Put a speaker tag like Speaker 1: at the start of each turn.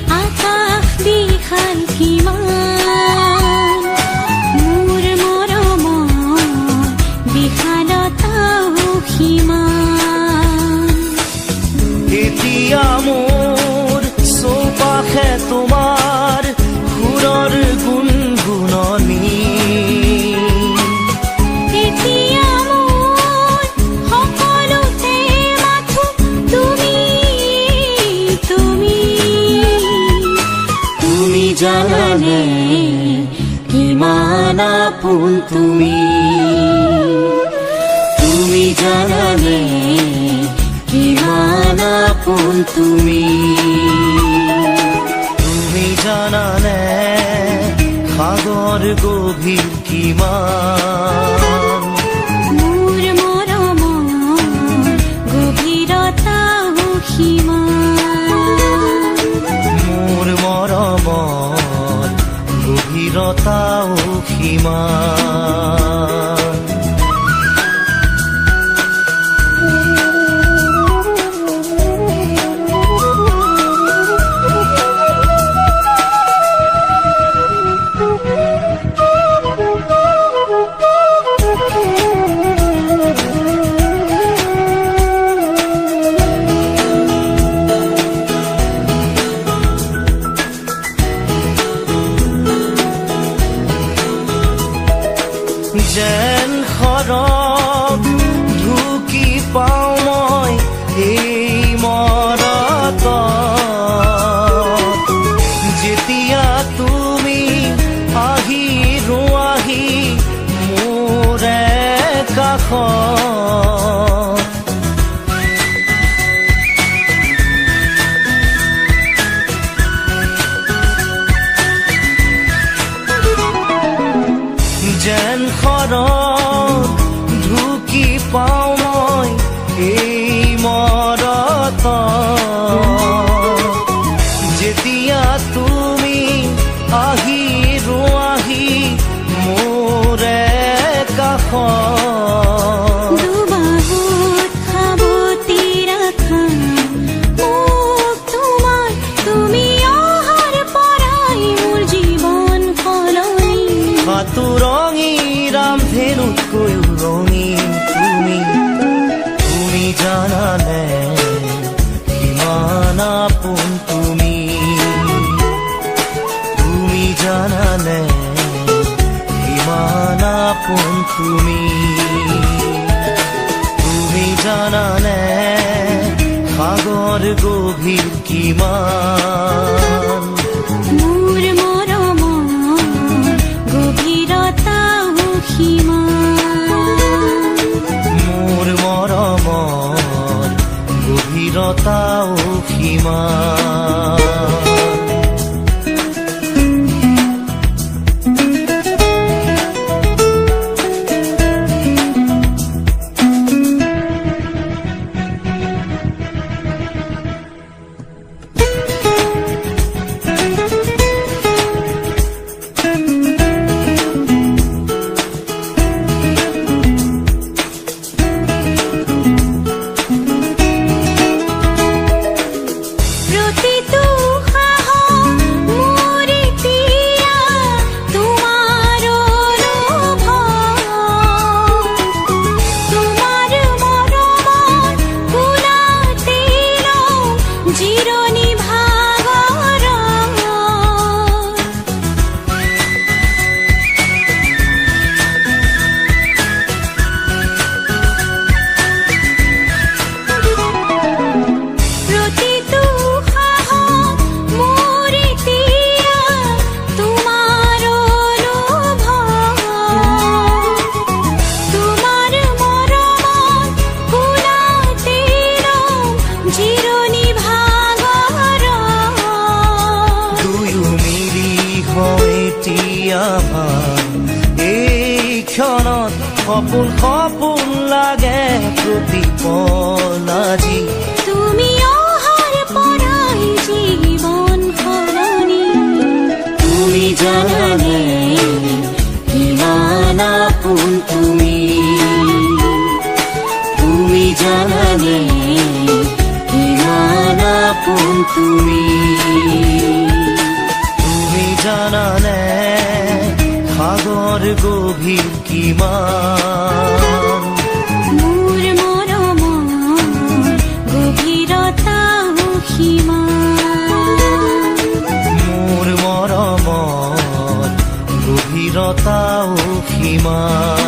Speaker 1: আকাশ বিশাল কিমান মোৰ মৰমৰ বিশালতাও সীমান
Speaker 2: এতিয়া মোৰ চৌপাশে তোমাৰ
Speaker 1: তুমি
Speaker 2: জানানে কিমান ফুল তুমি। তুমি জানানে কিমান ফুল তুমি। তুমি জানানে সাগর গভীর কিমান جن خارا No. আপোন তুমি। তুমি জানানে ইমান আপন তুমি। তুমি জানানে সাগর গভীর কিমান।
Speaker 1: গভীৰতাও সীমান এতিয়া
Speaker 2: এই ক্ষণত সপোন সপোন লাগে প্ৰতিপল আজি।
Speaker 1: তুমি
Speaker 2: সাগৰ কিমা মৰমৰ গভীৰতাও সীমা